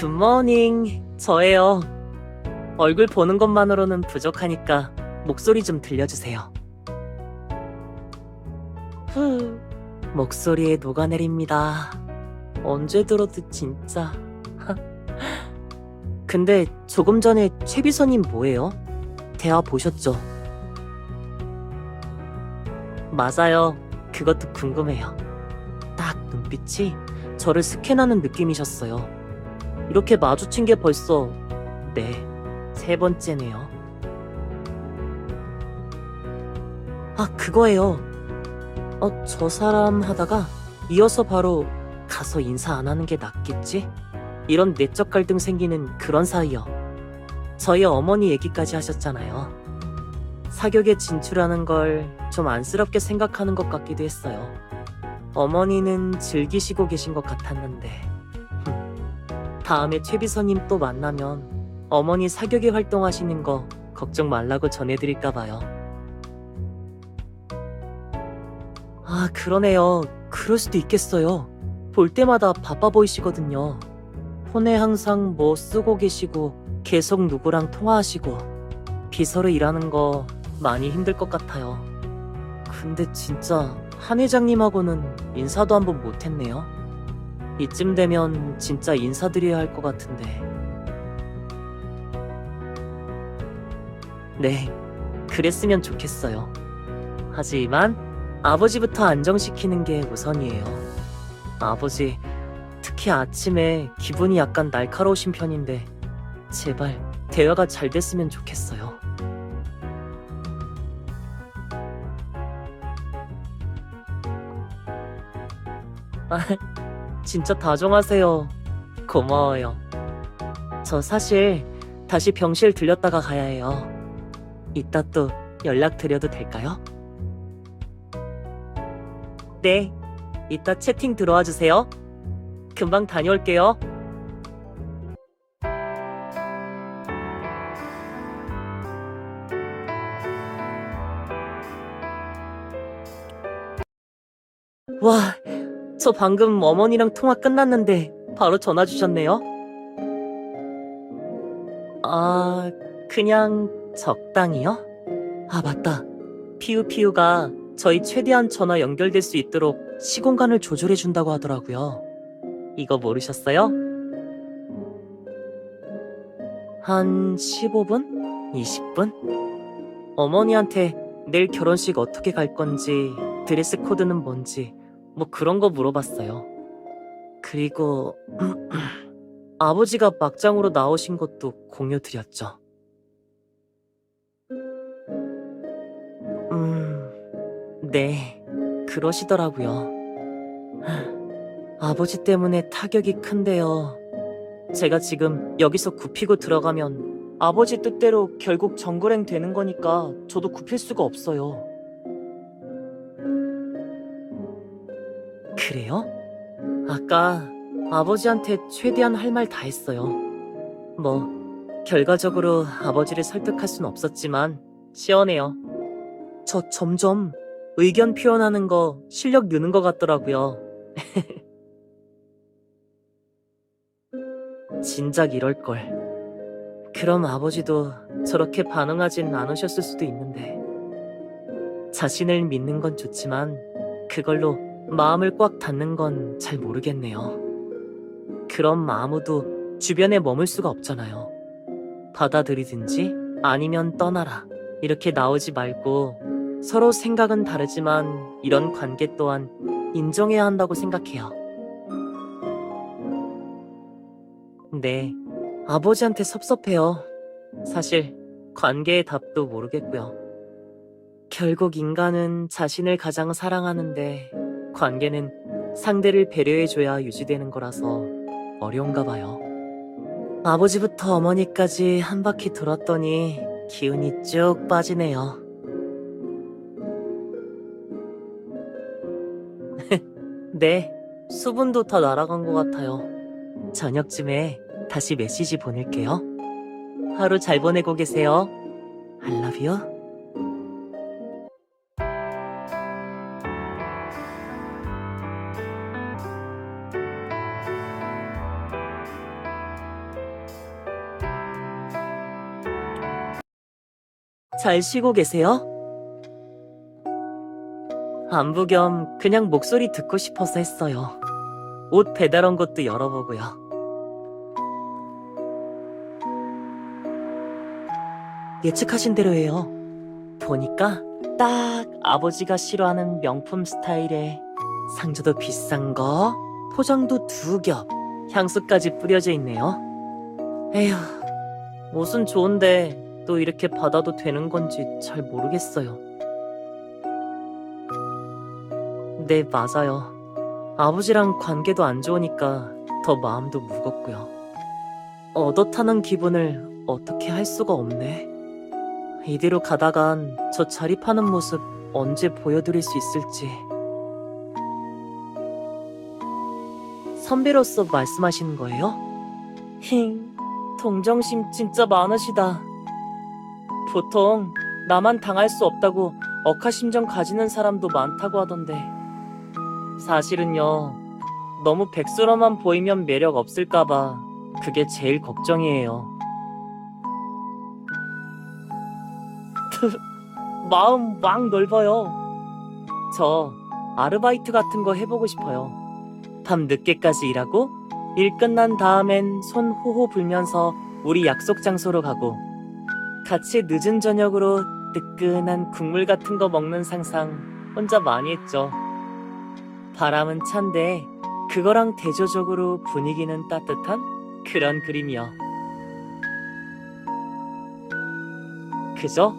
굿모닝. 저예요. 얼굴 보는 것만으로는 부족하니까 목소리 좀 들려주세요. 후, 목소리에 녹아내립니다. 언제 들어도 진짜. 근데 조금 전에 최비서님 뭐예요? 대화 보셨죠? 맞아요. 그것도 궁금해요. 딱 눈빛이 저를 스캔하는 느낌이셨어요. 이렇게 마주친 게 벌써, 네, 세 번째네요. 아, 그거예요. 어, 저 사람 하다가 이어서 바로 가서 인사 안 하는 게 낫겠지? 이런 내적 갈등 생기는 그런 사이요. 저희 어머니 얘기까지 하셨잖아요. 사격에 진출하는 걸 좀 안쓰럽게 생각하는 것 같기도 했어요. 어머니는 즐기시고 계신 것 같았는데. 다음에 최비서님 또 만나면 어머니 사격에 활동하시는 거 걱정 말라고 전해드릴까 봐요. 아, 그러네요. 그럴 수도 있겠어요. 볼 때마다 바빠 보이시거든요. 폰에 항상 뭐 쓰고 계시고 계속 누구랑 통화하시고 비서로 일하는 거 많이 힘들 것 같아요. 근데 진짜 한 회장님하고는 인사도 한번 못했네요. 이쯤 되면 진짜 인사드려야 할 것 같은데. 네, 그랬으면 좋겠어요. 하지만 아버지부터 안정시키는 게 우선이에요. 아버지, 특히 아침에 기분이 약간 날카로우신 편인데, 제발 대화가 잘 됐으면 좋겠어요. 아, 진짜 다정하세요. 고마워요. 저 사실 다시 병실 들렸다가 가야 해요. 이따 또 연락드려도 될까요? 네. 이따 채팅 들어와 주세요. 금방 다녀올게요. 와, 저 방금 어머니랑 통화 끝났는데 바로 전화 주셨네요. 아, 그냥 적당히요? 아, 맞다. 피우피우가 저희 최대한 전화 연결될 수 있도록 시공간을 조절해 준다고 하더라고요. 이거 모르셨어요? 한 15분? 20분? 어머니한테 내일 결혼식 어떻게 갈 건지, 드레스 코드는 뭔지, 뭐 그런 거 물어봤어요. 그리고 아버지가 막장으로 나오신 것도 공유드렸죠. 음, 네, 그러시더라고요. 아버지 때문에 타격이 큰데요. 제가 지금 여기서 굽히고 들어가면 아버지 뜻대로 결국 정글행 되는 거니까 저도 굽힐 수가 없어요. 그래요? 아까 아버지한테 최대한 할 말 다 했어요. 뭐, 결과적으로 아버지를 설득할 순 없었지만, 시원해요. 저 점점 의견 표현하는 거 실력 느는 것 같더라고요. 진작 이럴걸. 그럼 아버지도 저렇게 반응하진 않으셨을 수도 있는데. 자신을 믿는 건 좋지만, 그걸로 마음을 꽉 닫는 건 잘 모르겠네요. 그럼 아무도 주변에 머물 수가 없잖아요. 받아들이든지 아니면 떠나라. 이렇게 나오지 말고 서로 생각은 다르지만 이런 관계 또한 인정해야 한다고 생각해요. 네, 아버지한테 섭섭해요. 사실 관계의 답도 모르겠고요. 결국 인간은 자신을 가장 사랑하는데 관계는 상대를 배려해줘야 유지되는 거라서 어려운가 봐요. 아버지부터 어머니까지 한 바퀴 돌았더니 기운이 쭉 빠지네요. 네, 수분도 다 날아간 것 같아요. 저녁쯤에 다시 메시지 보낼게요. 하루 잘 보내고 계세요. I love you. 잘 쉬고 계세요? 안부 겸 그냥 목소리 듣고 싶어서 했어요. 옷 배달 온 것도 열어보고요. 예측하신 대로 해요. 보니까 딱 아버지가 싫어하는 명품 스타일에 상자도 비싼 거, 포장도 두 겹, 향수까지 뿌려져 있네요. 에휴, 옷은 좋은데 또 이렇게 받아도 되는 건지 잘 모르겠어요. 네, 맞아요. 아버지랑 관계도 안 좋으니까 더 마음도 무겁고요. 얻어타는 기분을 어떻게 할 수가 없네. 이대로 가다간 저 자립하는 모습 언제 보여드릴 수 있을지. 선배로서 말씀하시는 거예요? 힝, 동정심 진짜 많으시다. 보통 나만 당할 수 없다고 억하심정 가지는 사람도 많다고 하던데. 사실은요, 너무 백수로만 보이면 매력 없을까봐 그게 제일 걱정이에요. 마음 막 넓어요. 저 아르바이트 같은 거 해보고 싶어요. 밤 늦게까지 일하고 일 끝난 다음엔 손 호호 불면서 우리 약속 장소로 가고 같이 늦은 저녁으로 뜨끈한 국물 같은 거 먹는 상상 혼자 많이 했죠. 바람은 찬데 그거랑 대조적으로 분위기는 따뜻한 그런 그림이요. 그저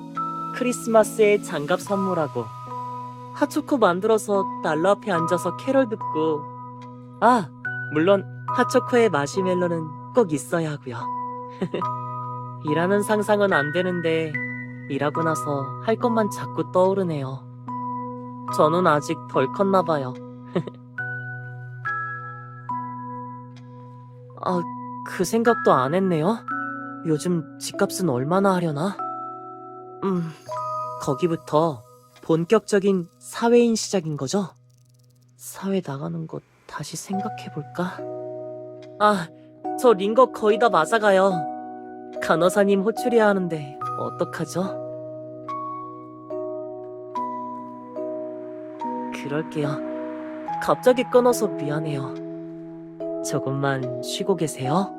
크리스마스에 장갑 선물하고 핫초코 만들어서 난로 앞에 앉아서 캐럴 듣고 아 물론 핫초코에 마시멜로는 꼭 있어야 하고요. 일하는 상상은 안 되는데 일하고 나서 할 것만 자꾸 떠오르네요. 저는 아직 덜 컸나 봐요. 아, 그 생각도 안 했네요. 요즘 집값은 얼마나 하려나? 음, 거기부터 본격적인 사회인 시작인 거죠? 사회 나가는 것 다시 생각해 볼까? 아, 저 링거 거의 다 맞아가요. 간호사님 호출해야 하는데 어떡하죠? 그럴게요. 갑자기 끊어서 미안해요. 조금만 쉬고 계세요.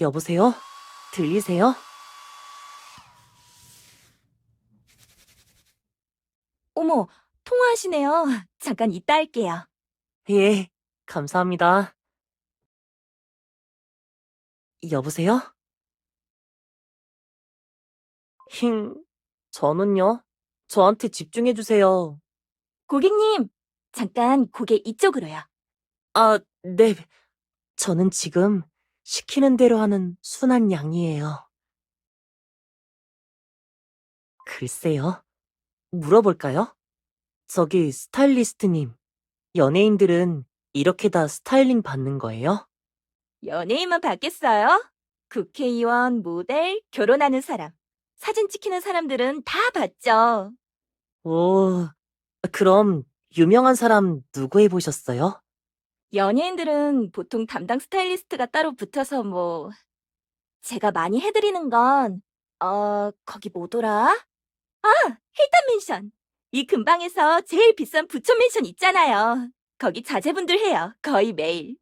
여보세요? 들리세요? 어머, 통화하시네요. 잠깐 이따 할게요. 예, 감사합니다. 여보세요? 힝, 저는요? 저한테 집중해주세요. 고객님, 잠깐 고개 이쪽으로요. 아, 네. 저는 지금 시키는 대로 하는 순한 양이에요. 글쎄요. 물어볼까요? 저기 스타일리스트님, 연예인들은 이렇게 다 스타일링 받는 거예요? 연예인만 받겠어요? 국회의원, 모델, 결혼하는 사람, 사진 찍히는 사람들은 다 받죠. 오, 그럼 유명한 사람 누구 해보셨어요? 연예인들은 보통 담당 스타일리스트가 따로 붙어서 뭐, 제가 많이 해드리는 건, 어, 거기 뭐더라? 아, 힐튼 맨션. 이 근방에서 제일 비싼 부촌 맨션 있잖아요. 거기 자제분들 해요. 거의 매일.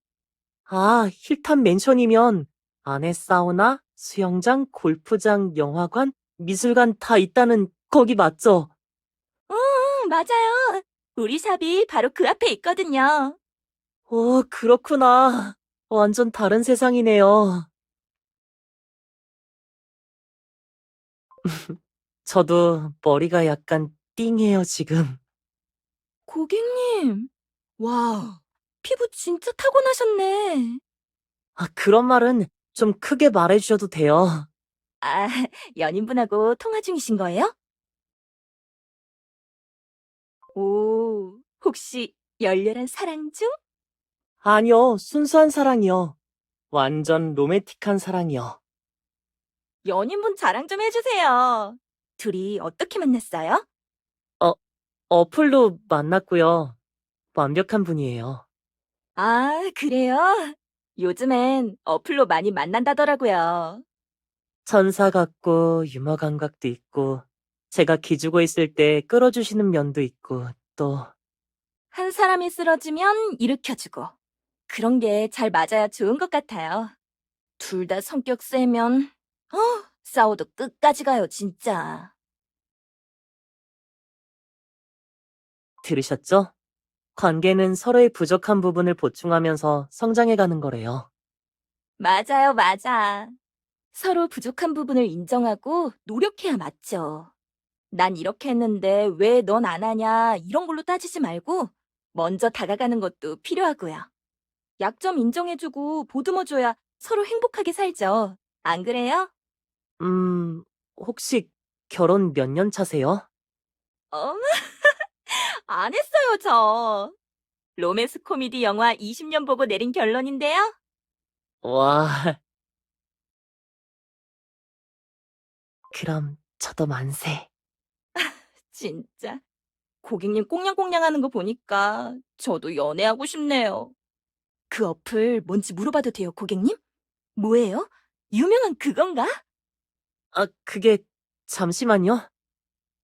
아, 힐탄 맨션이면 안에 사우나, 수영장, 골프장, 영화관, 미술관 다 있다는 거기 맞죠? 응, 맞아요. 우리 샵이 바로 그 앞에 있거든요. 오, 그렇구나. 완전 다른 세상이네요. 저도 머리가 약간 띵해요, 지금. 고객님, 와, 피부 진짜 타고나셨네. 아, 그런 말은 좀 크게 말해주셔도 돼요. 아, 연인분하고 통화 중이신 거예요? 오, 혹시 열렬한 사랑 중? 아니요, 순수한 사랑이요. 완전 로맨틱한 사랑이요. 연인분 자랑 좀 해주세요. 둘이 어떻게 만났어요? 어플로 만났고요. 완벽한 분이에요. 아, 그래요? 요즘엔 어플로 많이 만난다더라고요. 천사 같고 유머 감각도 있고 제가 기죽어 있을 때 끌어주시는 면도 있고 또 한 사람이 쓰러지면 일으켜주고. 그런 게 잘 맞아야 좋은 것 같아요. 둘 다 성격 세면, 어, 싸워도 끝까지 가요, 진짜. 들으셨죠? 관계는 서로의 부족한 부분을 보충하면서 성장해가는 거래요. 맞아요, 맞아. 서로 부족한 부분을 인정하고 노력해야 맞죠. 난 이렇게 했는데 왜 넌 안 하냐, 이런 걸로 따지지 말고 먼저 다가가는 것도 필요하고요. 약점 인정해주고 보듬어줘야 서로 행복하게 살죠. 안 그래요? 음, 혹시 결혼 몇 년 차세요? 어머, 안 했어요, 저. 로맨스 코미디 영화 20년 보고 내린 결론인데요. 와. 그럼 저도 만세. 진짜. 고객님 꽁냥꽁냥 하는 거 보니까 저도 연애하고 싶네요. 그 어플 뭔지 물어봐도 돼요, 고객님? 뭐예요? 유명한 그건가? 아, 그게 잠시만요.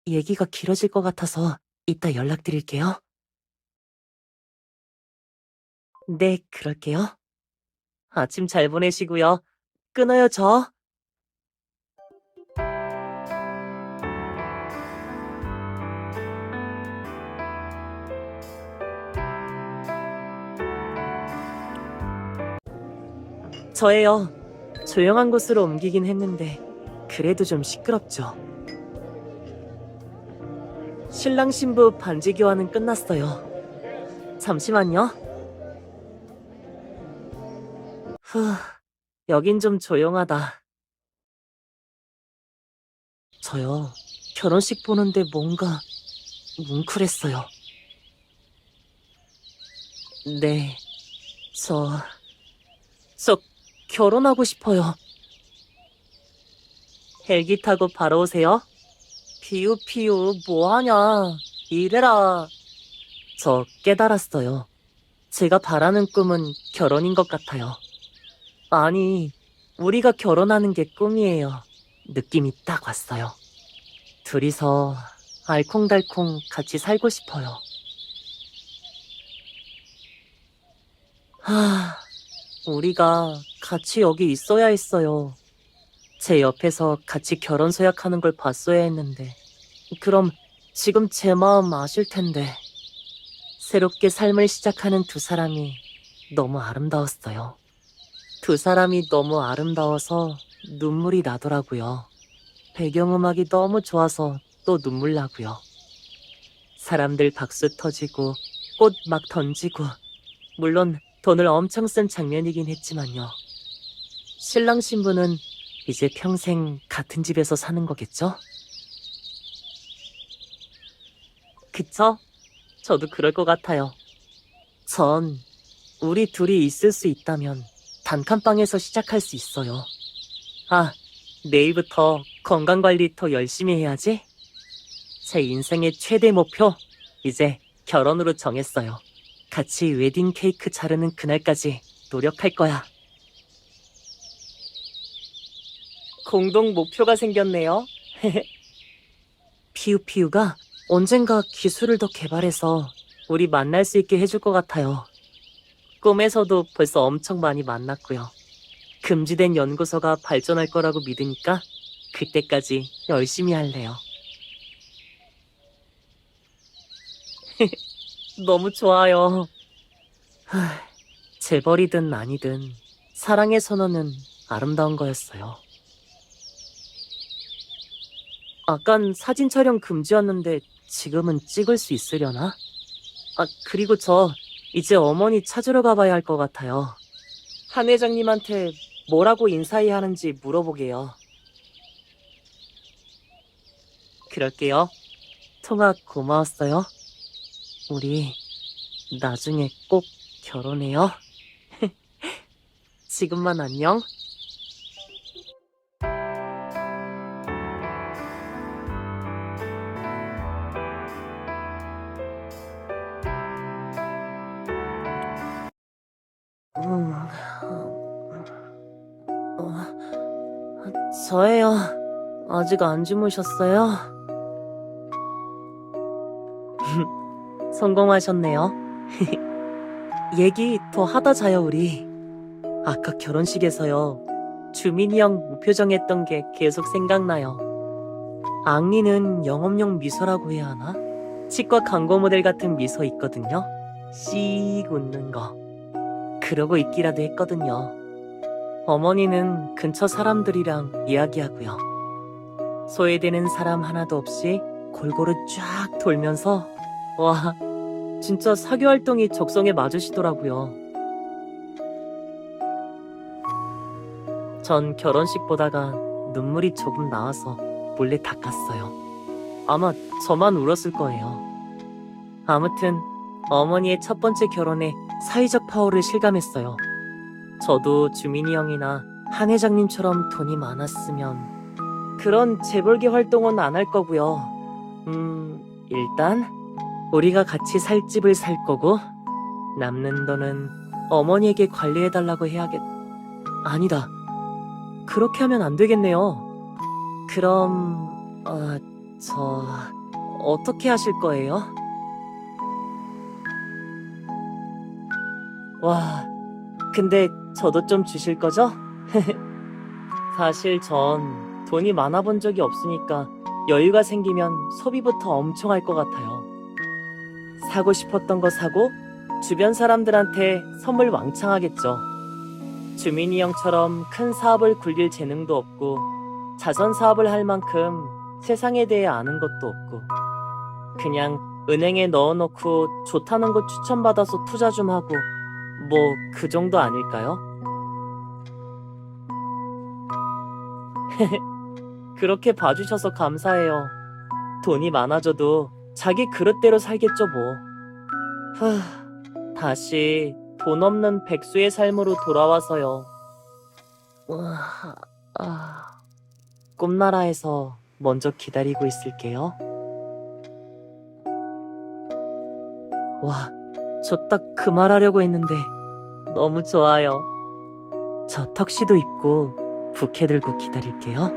얘기가 길어질 것 같아서 이따 연락드릴게요. 네, 그럴게요. 아침 잘 보내시고요. 끊어요, 저. 저예요. 조용한 곳으로 옮기긴 했는데 그래도 좀 시끄럽죠. 신랑 신부 반지 교환은 끝났어요. 잠시만요. 후, 여긴 좀 조용하다. 저요, 결혼식 보는데 뭔가 뭉클했어요. 네, 저, 저 결혼하고 싶어요. 헬기 타고 바로 오세요. 피우 피우 뭐하냐. 이래라. 저 깨달았어요. 제가 바라는 꿈은 결혼인 것 같아요. 아니, 우리가 결혼하는 게 꿈이에요. 느낌이 딱 왔어요. 둘이서 알콩달콩 같이 살고 싶어요. 하, 우리가 같이 여기 있어야 했어요. 제 옆에서 같이 결혼 서약하는 걸 봤어야 했는데. 그럼 지금 제 마음 아실 텐데. 새롭게 삶을 시작하는 두 사람이 너무 아름다웠어요. 두 사람이 너무 아름다워서 눈물이 나더라고요. 배경음악이 너무 좋아서 또 눈물 나고요. 사람들 박수 터지고 꽃 막 던지고 물론 돈을 엄청 쓴 장면이긴 했지만요. 신랑 신부는 이제 평생 같은 집에서 사는 거겠죠? 그쵸? 저도 그럴 것 같아요. 전 우리 둘이 있을 수 있다면 단칸방에서 시작할 수 있어요. 아, 내일부터 건강관리 더 열심히 해야지. 제 인생의 최대 목표, 이제 결혼으로 정했어요. 같이 웨딩 케이크 자르는 그날까지 노력할 거야. 공동 목표가 생겼네요. 피우피우가 언젠가 기술을 더 개발해서 우리 만날 수 있게 해줄 것 같아요. 꿈에서도 벌써 엄청 많이 만났고요. 금지된 연구소가 발전할 거라고 믿으니까 그때까지 열심히 할래요. 너무 좋아요. 하, 재벌이든 아니든 사랑의 선언은 아름다운 거였어요. 아깐 사진 촬영 금지였는데 지금은 찍을 수 있으려나? 아, 그리고 저 이제 어머니 찾으러 가봐야 할 것 같아요. 한 회장님한테 뭐라고 인사해야 하는지 물어보게요. 그럴게요. 통화 고마웠어요. 우리 나중에 꼭 결혼해요. 지금만 안녕. 아직 안 주무셨어요? 성공하셨네요. 얘기 더 하다 자요, 우리. 아까 결혼식에서요. 주민이 형 무표정했던 게 계속 생각나요. 앙리는 영업용 미소라고 해야 하나? 치과 광고 모델 같은 미소 있거든요. 씩 웃는 거. 그러고 있기라도 했거든요. 어머니는 근처 사람들이랑 이야기하고요. 소외되는 사람 하나도 없이 골고루 쫙 돌면서 와 진짜 사교 활동이 적성에 맞으시더라고요. 전 결혼식 보다가 눈물이 조금 나와서 몰래 닦았어요. 아마 저만 울었을 거예요. 아무튼 어머니의 첫 번째 결혼에 사회적 파워를 실감했어요. 저도 주민이 형이나 한 회장님처럼 돈이 많았으면 그런 재벌계 활동은 안 할 거고요. 음, 일단 우리가 같이 살 집을 살 거고 남는 돈은 어머니에게 관리해 달라고 해야겠. 아니다. 그렇게 하면 안 되겠네요. 그럼 어, 저 어떻게 하실 거예요? 와, 근데 저도 좀 주실 거죠? 사실 전 돈이 많아 본 적이 없으니까 여유가 생기면 소비부터 엄청 할 것 같아요. 사고 싶었던 거 사고 주변 사람들한테 선물 왕창 하겠죠. 주민이 형처럼 큰 사업을 굴릴 재능도 없고 자선 사업을 할 만큼 세상에 대해 아는 것도 없고 그냥 은행에 넣어놓고 좋다는 거 추천받아서 투자 좀 하고 뭐 그 정도 아닐까요? 그렇게 봐주셔서 감사해요. 돈이 많아져도 자기 그릇대로 살겠죠 뭐. 후, 다시 돈 없는 백수의 삶으로 돌아와서요. 와, 아, 꿈나라에서 먼저 기다리고 있을게요. 와, 저 딱 그 말 하려고 했는데 너무 좋아요. 저 턱시도 입고 부케 들고 기다릴게요.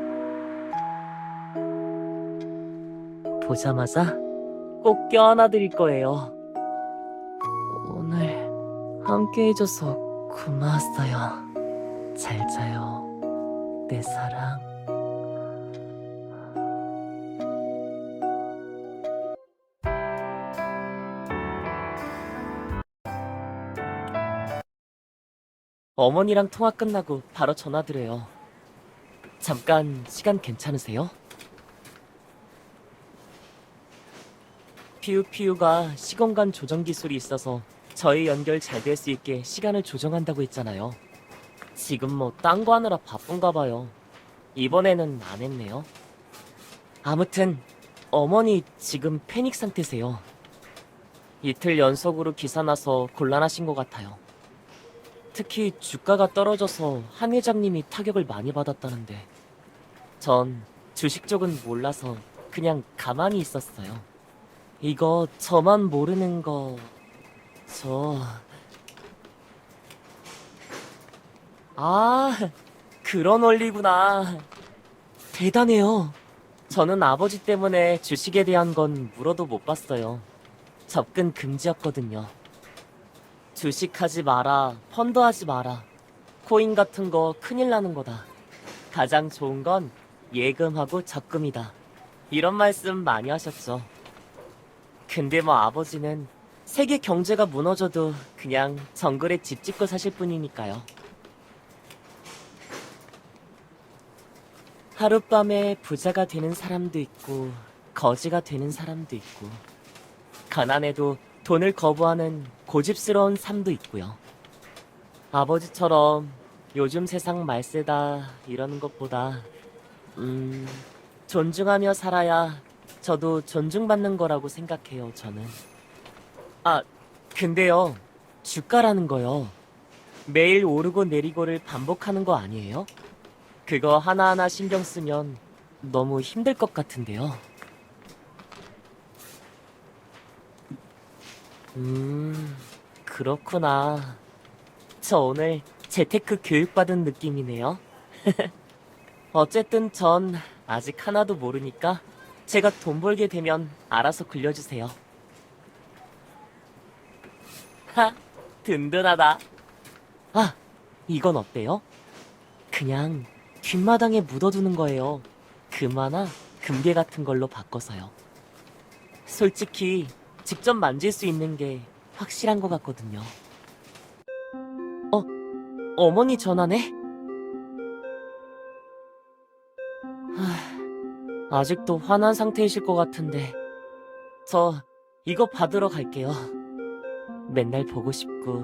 보자마자 꼭 껴안아 드릴 거예요. 오늘 함께 해줘서 고마웠어요. 잘 자요. 내 사랑. 어머니랑 통화 끝나고 바로 전화 드려요. 잠깐 시간 괜찮으세요? 피우피우가 시공간 조정 기술이 있어서 저희 연결 잘 될 수 있게 시간을 조정한다고 했잖아요. 지금 뭐 딴 거 하느라 바쁜가 봐요. 이번에는 안 했네요. 아무튼 어머니 지금 패닉 상태세요. 이틀 연속으로 기사 나서 곤란하신 것 같아요. 특히 주가가 떨어져서 한 회장님이 타격을 많이 받았다는데 전 주식 쪽은 몰라서 그냥 가만히 있었어요. 이거 저만 모르는 거... 저... 아, 그런 원리구나. 대단해요. 저는 아버지 때문에 주식에 대한 건 물어도 못 봤어요. 접근 금지였거든요. 주식하지 마라, 펀드 하지 마라. 코인 같은 거 큰일 나는 거다. 가장 좋은 건 예금하고 적금이다. 이런 말씀 많이 하셨죠. 근데 뭐 아버지는 세계 경제가 무너져도 그냥 정글에 집 짓고 사실 뿐이니까요. 하룻밤에 부자가 되는 사람도 있고 거지가 되는 사람도 있고 가난해도 돈을 거부하는 고집스러운 삶도 있고요. 아버지처럼 요즘 세상 말세다 이러는 것보다 음 존중하며 살아야 저도 존중받는 거라고 생각해요, 저는. 아, 근데요, 주가라는 거요. 매일 오르고 내리고를 반복하는 거 아니에요? 그거 하나하나 신경 쓰면 너무 힘들 것 같은데요. 음, 그렇구나. 저 오늘 재테크 교육받은 느낌이네요. 어쨌든 전 아직 하나도 모르니까 제가 돈 벌게 되면 알아서 굴려주세요. 하, 든든하다. 아, 이건 어때요? 그냥 뒷마당에 묻어두는 거예요. 금화나 금괴 같은 걸로 바꿔서요. 솔직히 직접 만질 수 있는 게 확실한 것 같거든요. 어, 어머니 전화네? 하, 아직도 화난 상태이실 것 같은데. 저 이거 받으러 갈게요. 맨날 보고 싶고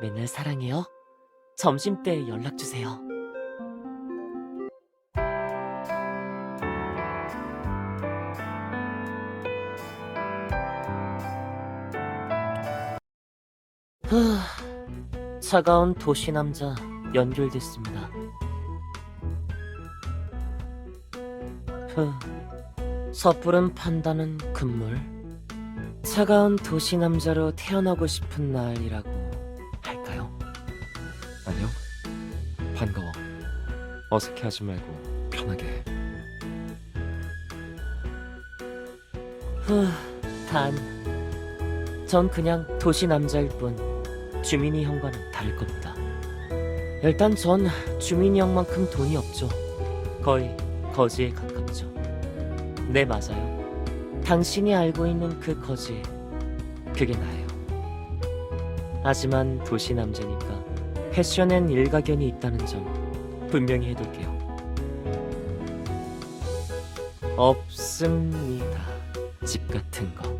맨날 사랑해요. 점심 때 연락 주세요. 후, 차가운 도시 남자 연결됐습니다. 후, 섣부른 판단은 금물. 차가운 도시 남자로 태어나고 싶은 날이라고 할까요? 안녕. 반가워. 어색해하지 말고 편하게 해. 후, 단. 전 그냥 도시 남자일 뿐 주민이 형과는 다를 겁니다. 일단 전 주민이 형만큼 돈이 없죠. 거의 거지에 가깝죠. 네, 맞아요. 당신이 알고 있는 그 거지, 그게 나예요. 하지만 도시 남자니까 패션엔 일가견이 있다는 점 분명히 해둘게요. 없습니다. 집 같은 거.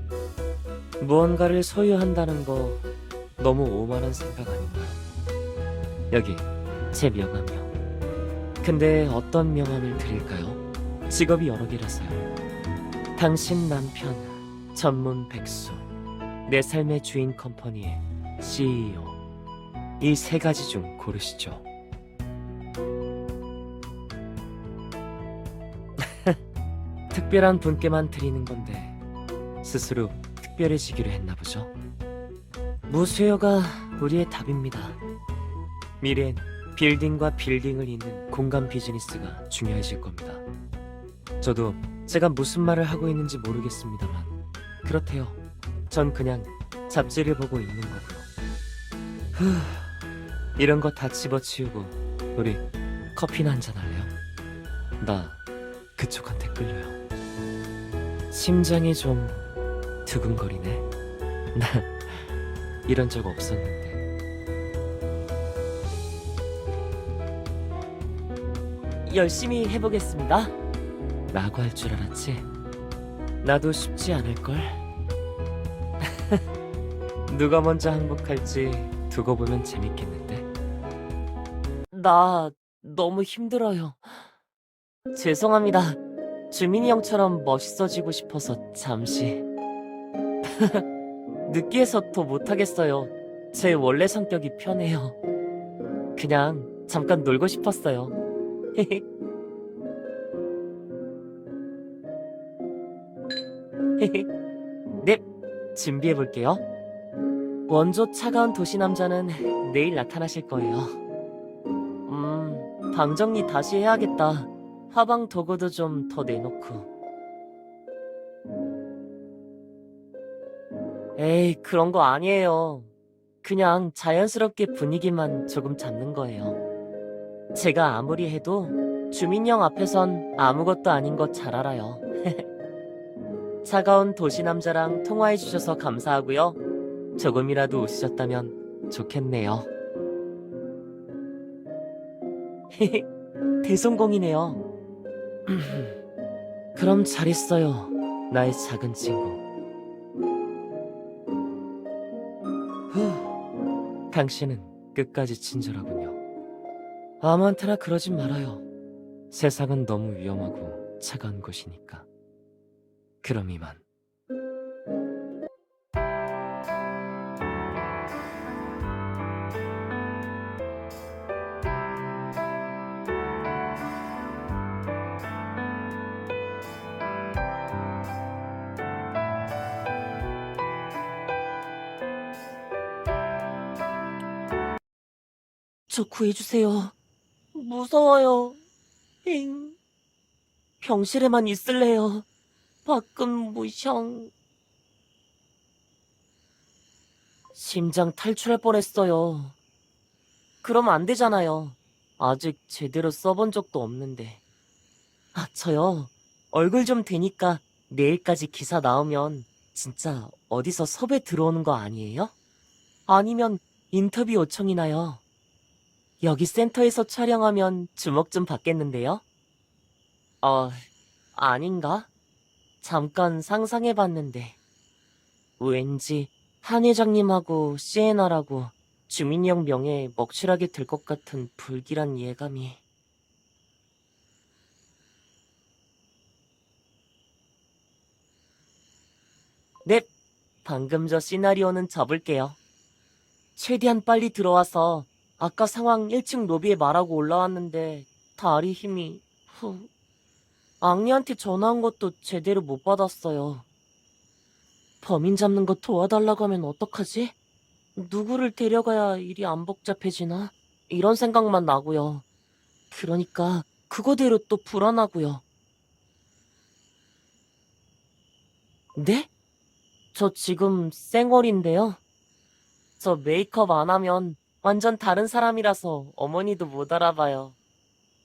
무언가를 소유한다는 거 너무 오만한 생각 아닌가요? 여기 제 명함이요. 근데 어떤 명함을 드릴까요? 직업이 여러 개라서요. 당신 남편 전문 백수 내 삶의 주인 컴퍼니의 CEO 이 세 가지 중 고르시죠. 특별한 분께만 드리는 건데 스스로 특별해지기로 했나 보죠. 무수여가 우리의 답입니다. 미래엔 빌딩과 빌딩을 잇는 공간 비즈니스가 중요해질 겁니다. 저도 제가 무슨 말을 하고 있는지 모르겠습니다만 그렇대요. 전 그냥 잡지를 보고 있는 거고요. 후, 이런 거 다 집어치우고 우리 커피나 한잔 할래요? 나 그쪽한테 끌려요. 심장이 좀 두근거리네. 나 이런 적 없었는데. 열심히 해보겠습니다. 라고 할 줄 알았지? 나도 쉽지 않을걸? 누가 먼저 항복할지 두고 보면 재밌겠는데? 나 너무 힘들어요. 죄송합니다. 주민이 형처럼 멋있어지고 싶어서 잠시. 느끼해서 더 못하겠어요. 제 원래 성격이 편해요. 그냥 잠깐 놀고 싶었어요. 네, 준비해 볼게요. 원조 차가운 도시 남자는 내일 나타나실 거예요. 음, 방 정리 다시 해야겠다. 화방 도구도 좀 더 내놓고. 에이, 그런 거 아니에요. 그냥 자연스럽게 분위기만 조금 잡는 거예요. 제가 아무리 해도 주민형 앞에선 아무것도 아닌 거잘 알아요. 차가운 도시 남자랑 통화해 주셔서 감사하고요. 조금이라도 웃으셨다면 좋겠네요. 대성공이네요. 그럼 잘 있어요, 나의 작은 친구. 후, 당신은 끝까지 친절하군요. 아무한테나 그러진 말아요. 세상은 너무 위험하고 차가운 곳이니까. 그럼 이만. 저 구해주세요. 무서워요. 엥. 병실에만 있을래요. 밖은 무형. 심장 탈출할 뻔했어요. 그럼 안 되잖아요. 아직 제대로 써본 적도 없는데. 아, 저요. 얼굴 좀 되니까 내일까지 기사 나오면 진짜 어디서 섭외 들어오는 거 아니에요? 아니면 인터뷰 요청이나요? 여기 센터에서 촬영하면 주목 좀 받겠는데요? 어, 아닌가? 잠깐 상상해봤는데. 왠지 한 회장님하고 시에나라고 주민형 명예에 먹칠하게 될 것 같은 불길한 예감이. 넵, 방금 저 시나리오는 접을게요. 최대한 빨리 들어와서 아까 상황 1층 로비에 말하고 올라왔는데 다리 힘이 후. 앙리한테 전화한 것도 제대로 못 받았어요. 범인 잡는 거 도와달라고 하면 어떡하지? 누구를 데려가야 일이 안 복잡해지나? 이런 생각만 나고요. 그러니까 그거대로 또 불안하고요. 네? 저 지금 쌩얼인데요. 저 메이크업 안 하면 완전 다른 사람이라서 어머니도 못 알아봐요.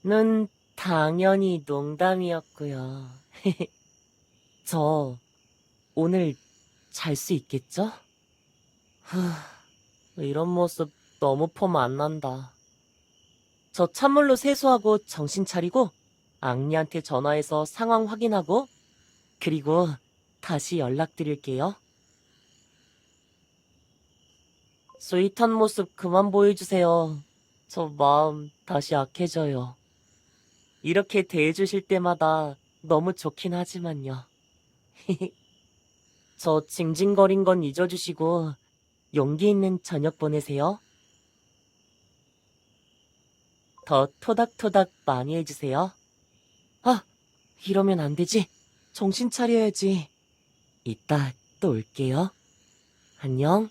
는 당연히 농담이었고요. 저 오늘 잘 수 있겠죠? 후, 이런 모습 너무 폼 안 난다. 저 찬물로 세수하고 정신 차리고 앙리한테 전화해서 상황 확인하고 그리고 다시 연락드릴게요. 스윗한 모습 그만 보여주세요. 저 마음 다시 약해져요. 이렇게 대해주실 때마다 너무 좋긴 하지만요. 저 징징거린 건 잊어주시고 용기 있는 저녁 보내세요. 더 토닥토닥 많이 해주세요. 아, 이러면 안 되지. 정신 차려야지. 이따 또 올게요. 안녕.